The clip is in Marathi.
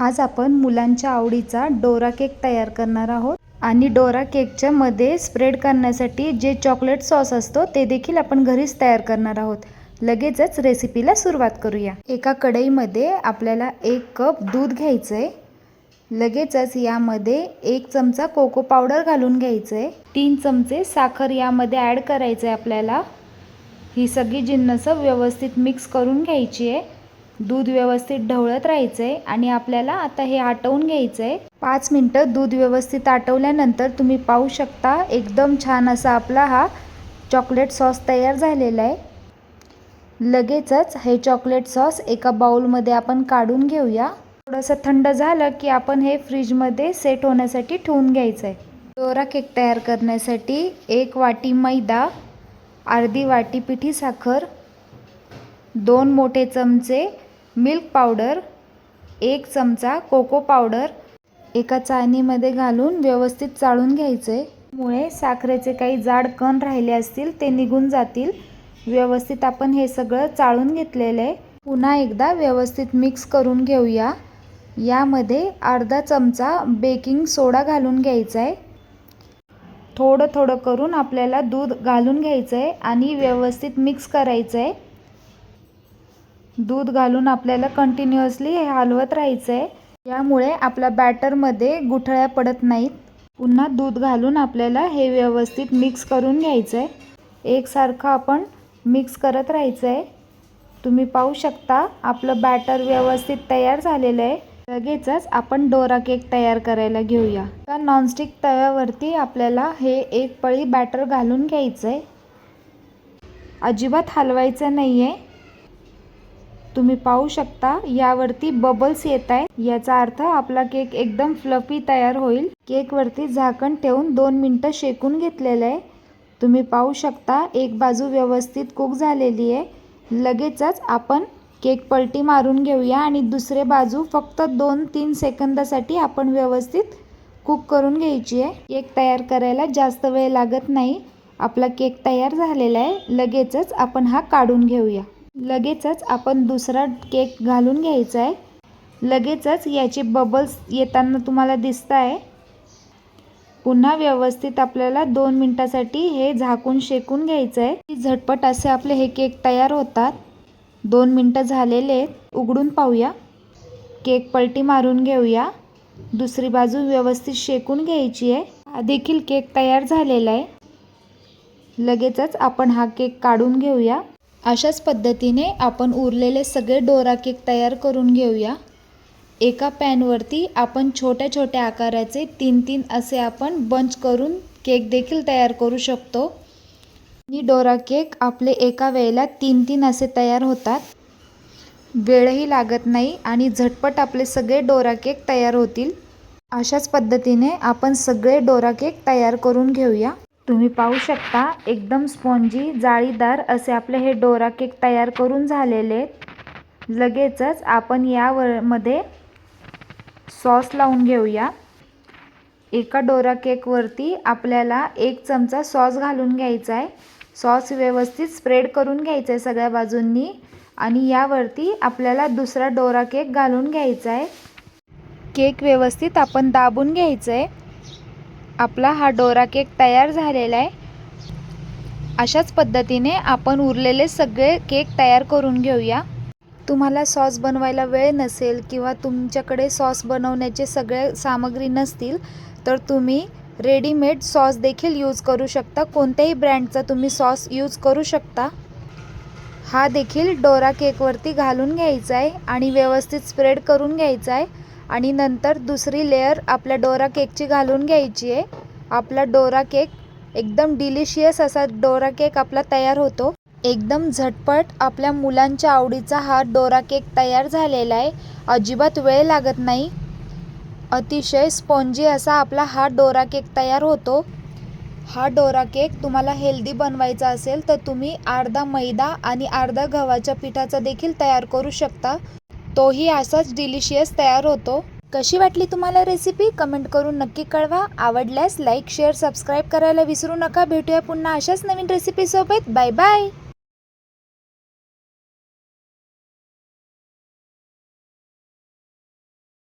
आज आपण मुलांच्या आवडीचा डोरा केक तयार करणार आहोत. आणि डोरा केकच्या मध्ये स्प्रेड करण्यासाठी जे चॉकलेट सॉस असतो ते देखील आपण घरीच तयार करणार आहोत. लगेचच रेसिपीला सुरुवात करूया. एका कढईमध्ये आपल्याला एक कप दूध घ्यायचं आहे लगेचच यामध्ये एक चमचा कोको पावडर घालून घ्यायचं आहे तीन चमचे साखर यामध्ये ॲड करायचं आहे आपल्याला. ही सगळी जिन्नसं व्यवस्थित मिक्स करून घ्यायची आहे. दूध व्यवस्थित ढवळत राहायचं आहे आणि आपल्याला आता हे आटवून घ्यायचं आहे पाच मिनटं दूध व्यवस्थित आटवल्यानंतर तुम्ही पाहू शकता एकदम छान असा आपला हा चॉकलेट सॉस तयार झालेला आहे. लगेचच हे चॉकलेट सॉस एका बाउलमध्ये आपण काढून घेऊया. थोडंसं थंड झालं की आपण हे फ्रीजमध्ये सेट होण्यासाठी ठेवून घ्यायचं आहे दोरा केक तयार करण्यासाठी एक वाटी मैदा अर्धी वाटी पिठी साखर दोन मोठे चमचे मिल्क पावडर एक चमचा कोको पावडर एका चाळणीमध्ये घालून व्यवस्थित चाळून घ्यायचे. मुळे साखरेचे काही जाड कण राहिले असतील ते निघून जातील. व्यवस्थित आपण हे सगळं चाळून घेतलेलं. आहे पुन्हा एकदा व्यवस्थित मिक्स करून घेऊया. यामध्ये अर्धा चमचा बेकिंग सोडा घालून घ्यायचा आहे. थोडं थोडं करून आपल्याला दूध घालून घ्यायचं आहे आणि व्यवस्थित मिक्स करायचं आहे. दूध घालून आपल्याला कंटिन्युअसली हे हलवत राहायचं आहे यामुळे आपल्या बॅटरमध्ये गुठळ्या पडत नाहीत. पुन्हा दूध घालून आपल्याला हे व्यवस्थित मिक्स करून घ्यायचं आहे एकसारखं आपण मिक्स करत राहायचं आहे तुम्ही पाहू शकता आपलं बॅटर व्यवस्थित तयार झालेलं आहे. लगेचच आपण डोरा केक तयार करायला घेऊया. का नॉनस्टिक तव्यावरती आपल्याला हे एक पळी बॅटर घालून घ्यायचं आहे अजिबात हलवायचं नाही आहे तुम्ही पाहू शकता यावरती बबल्स येत आहेत याचा अर्थ आपला केक एकदम फ्लफी तयार होईल. केकवरती झाकण ठेवून दोन मिनटं शेकून घेतलेलं आहे. तुम्ही पाहू शकता एक बाजू व्यवस्थित कुक झालेली आहे. लगेचच आपण केक पलटी मारून घेऊया आणि दुसरे बाजू फक्त दोन तीन सेकंदासाठी आपण व्यवस्थित कुक करून घ्यायची आहे. केक तयार करायला जास्त वेळ लागत नाही. आपला केक तयार झालेला आहे. लगेचच आपण हा काढून घेऊया. लगेचच आपण दुसरा केक घालून घ्यायचा आहे. लगेचच याचे बबल्स येताना तुम्हाला दिसत आहे पुन्हा व्यवस्थित आपल्याला दोन मिनटासाठी हे झाकून शेकून घ्यायचं आहे. झटपट असे आपले हे केक तयार होतात. दोन मिनटं झालेले आहेत. उघडून पाहूया. केक पलटी मारून घेऊया. दुसरी बाजू व्यवस्थित शेकून घ्यायची आहे. हा देखील केक तयार झालेला आहे. लगेचच आपण हा केक काढून घेऊया. अशाच पद्धतीने आपण उरलेले सगळे डोरा केक तयार करून घेऊया. एका पॅनवरती आपण छोट्या छोट्या आकाराचे तीन तीन असे आपण बंच करून केक देखील तयार करू शकतो. आणि डोरा केक आपले एका वेळेला तीन तीन असे तयार होतात. वेळही लागत नाही आणि झटपट आपले सगळे डोरा केक तयार होतील. अशाच पद्धतीने आपण सगळे डोरा केक तयार करून घेऊया. तुम्ही पाहू शकता एकदम स्पॉन्जी जाळीदार असे आपले हे डोरा केक तयार करून झालेले आहेत. लगेचच आपण यावर मध्ये सॉस लावून घेऊया. एका डोरा केकवरती आपल्याला एक चमचा सॉस घालून घ्यायचा आहे. सॉस व्यवस्थित स्प्रेड करून घ्यायचा आहे सगळ्या बाजूंनी आणि यावरती आपल्याला दुसरा डोरा केक घालून घ्यायचा आहे. केक व्यवस्थित आपण दाबून घ्यायचं आहे. आपला हा डोरा केक तयार झालेला आहे. अशाच पद्धतीने आपण उरलेले सगळे केक तयार करून घेऊया. तुम्हाला सॉस बनवायला वेळ नसेल किंवा तुमच्याकडे सॉस बनवण्याचे सगळे सामग्री नसतील तर तुम्ही रेडीमेड सॉस देखील यूज करू शकता. कोणत्याही ब्रँडचा तुम्ही सॉस यूज करू शकता. हा देखील डोरा केकवरती घालून घ्यायचा आहे आणि व्यवस्थित स्प्रेड करून घ्यायचा आहे. आणि नंतर दुसरी लेअर आपल्या डोरा केकची घालून घ्यायची आहे. आपला डोरा केक एकदम डिलिशियस असा डोरा केक आपला तयार होतो. एकदम झटपट आपल्या मुलांच्या आवडीचा हा डोरा केक तयार झालेला आहे. अजिबात वेळ लागत नाही. अतिशय स्पॉन्जी असा आपला हा डोरा केक तयार होतो. हा डोरा केक तुम्हाला हेल्दी बनवायचा असेल तर तुम्ही अर्धा मैदा आणि अर्धा गव्हाच्या पिठाचा देखील तयार करू शकता. तोही असाच डिलिशियस तयार होतो. कशी वाटली तुम्हाला रेसिपी कमेंट करून नक्की कळवा. आवडल्यास लाईक शेअर सबस्क्राईब करायला विसरू नका. भेटूया पुन्हा अशाच नवीन रेसिपीसोबत बाय बाय